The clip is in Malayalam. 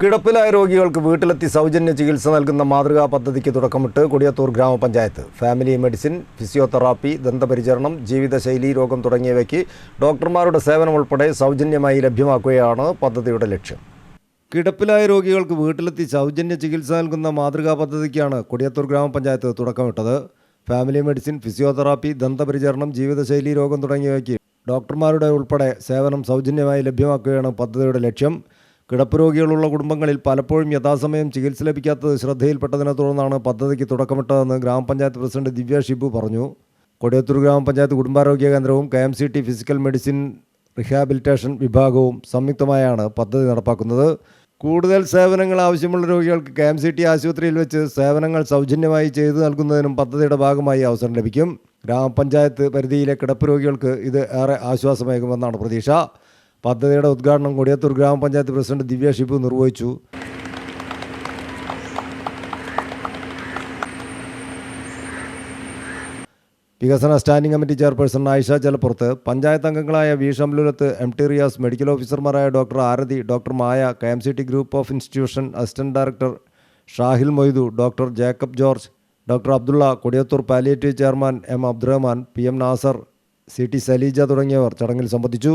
കിടപ്പിലായ രോഗികൾക്ക് വീട്ടിലെത്തി സൗജന്യ ചികിത്സ നൽകുന്ന മാതൃകാ പദ്ധതിക്ക് തുടക്കമിട്ട് കൊടിയത്തൂർ ഗ്രാമപഞ്ചായത്ത്. ഫാമിലി മെഡിസിൻ ഫിസിയോതെറാപ്പി ദന്തപരിചരണം ജീവിതശൈലി രോഗം തുടങ്ങിയവയ്ക്ക് ഡോക്ടർമാരുടെ സേവനം ഉൾപ്പെടെ സൗജന്യമായി ലഭ്യമാക്കുകയാണ് പദ്ധതിയുടെ ലക്ഷ്യം. കിടപ്പിലായ രോഗികൾക്ക് വീട്ടിലെത്തി സൗജന്യ ചികിത്സ നൽകുന്ന മാതൃകാ പദ്ധതിക്കാണ് കൊടിയത്തൂർ ഗ്രാമപഞ്ചായത്ത് തുടക്കമിട്ടത്. ഫാമിലി മെഡിസിൻ ഫിസിയോതെറാപ്പി ദന്തപരിചരണം ജീവിതശൈലി രോഗം തുടങ്ങിയവയ്ക്ക് ഡോക്ടർമാരുടെ ഉൾപ്പെടെ സേവനം സൗജന്യമായി ലഭ്യമാക്കുകയാണ് പദ്ധതിയുടെ ലക്ഷ്യം. കിടപ്പ് രോഗികളുള്ള കുടുംബങ്ങളിൽ പലപ്പോഴും യഥാസമയം ചികിത്സ ലഭിക്കാത്തത് ശ്രദ്ധയിൽപ്പെട്ടതിനെ തുടർന്നാണ് പദ്ധതിക്ക് തുടക്കമിട്ടതെന്ന് ഗ്രാമപഞ്ചായത്ത് പ്രസിഡന്റ് ദിവ്യ ഷിബു പറഞ്ഞു. കൊടിയത്തൂർ ഗ്രാമപഞ്ചായത്ത് കുടുംബാരോഗ്യ കേന്ദ്രവും K M C T physical medicine rehabilitation വിഭാഗവും സംയുക്തമായാണ് പദ്ധതി നടപ്പാക്കുന്നത്. കൂടുതൽ സേവനങ്ങൾ ആവശ്യമുള്ള രോഗികൾക്ക് കെ എം സി ടി ആശുപത്രിയിൽ വെച്ച് സേവനങ്ങൾ സൗജന്യമായി ചെയ്തു നൽകുന്നതിനും പദ്ധതിയുടെ ഭാഗമായി അവസരം ലഭിക്കും. ഗ്രാമപഞ്ചായത്ത് പരിധിയിലെ കിടപ്പ് രോഗികൾക്ക് ഇത് ഏറെ ആശ്വാസമേകുമെന്നാണ് പ്രതീക്ഷ. പദ്ധതിയുടെ ഉദ്ഘാടനം കൊടിയത്തൂർ ഗ്രാമപഞ്ചായത്ത് പ്രസിഡന്റ് ദിവ്യ ഷിബു നിർവഹിച്ചു. വികസന standing committee chairperson Ayisha ജലപ്പുറത്ത് panchayat അംഗങ്ങളായ V Shamlulath M T Riyas medical ഓഫീസർമാരായ doctor Arathi doctor Maya K M C T group of institution assistant director Shahil Moidu doctor Jacob George doctor Abdulla Kodiyathur palliative chairman M Abdurahman P M Nasar C T Saleeja തുടങ്ങിയവർ ചടങ്ങിൽ സംബന്ധിച്ചു.